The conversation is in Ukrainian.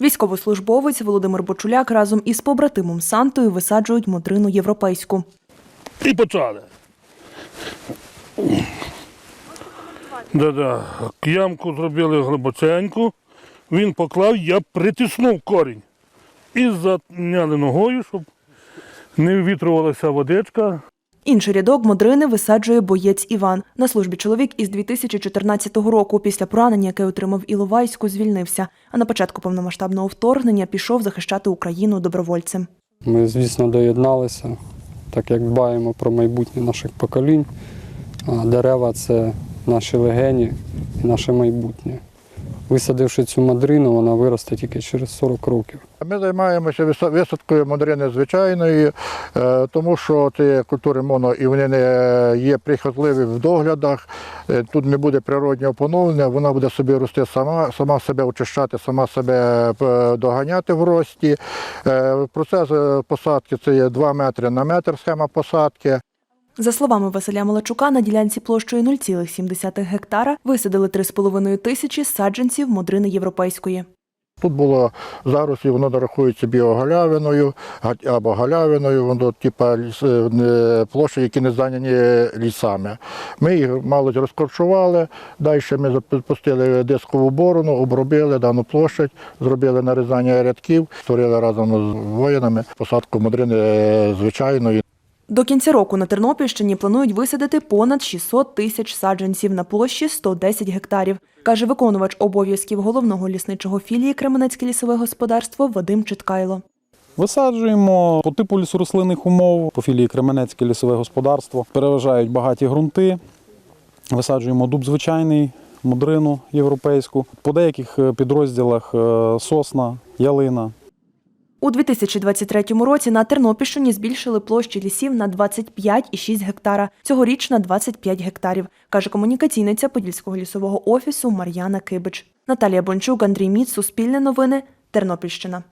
Військовослужбовець Володимир Бочуляк разом із побратимом Сантою висаджують модрину європейську. І почали. Да-да. Ямку зробили глибоченьку. Він поклав, я притиснув корінь. І затняли ногою, щоб не ввітрювалася водичка. Інший рядок модрини висаджує боєць Іван. На службі чоловік із 2014 року після поранення, яке отримав Іловайську, звільнився. А на початку повномасштабного вторгнення пішов захищати Україну добровольцем. Ми, звісно, доєдналися, так як дбаємо про майбутнє наших поколінь. Дерева це наші легені і наше майбутнє. Висадивши цю мадрину, вона виросте тільки через 40 років. Ми займаємося висадкою мандарини звичайної, е, тому що ці культури моно і вони не є прихотливі в доглядах. Е, Тут не буде природнього поновлення, вона буде собі рости сама, сама себе очищати, сама себе е, доганяти в рості. Процес посадки це є 2 метри на метр схема посадки. За словами Василя Малачука, на ділянці площею 0,7 гектара висадили 3,5 тисячі саджанців модрини європейської. Тут було зарослі, воно рахується біогалявиною або галявиною, воно типа площі, які не зайняні лісами. Ми їх мало розкорчували, далі ми запустили дискову борону, обробили дану площадь, зробили нарізання рядків, створили разом з воїнами посадку модрини е, звичайної. До кінця року на Тернопільщині планують висадити понад 600 тисяч саджанців на площі 110 гектарів, каже виконувач обов'язків головного лісничого філії Кременецьке лісове господарство Вадим Читкайло. Висаджуємо по типу лісорослинних умов, по філії Кременецьке лісове господарство. Переважають багаті ґрунти. Висаджуємо дуб звичайний, мудрину європейську. По деяких е, підрозділах е, сосна, ялина. У 2023 році на Тернопільщині збільшили площі лісів на 25,6 гектара, цьогоріч на 25 гектарів, каже комунікаційниця Подільського лісового офісу Мар'яна Кибич. Наталія Бончук, Андрій Міц, Суспільне новини, Тернопільщина.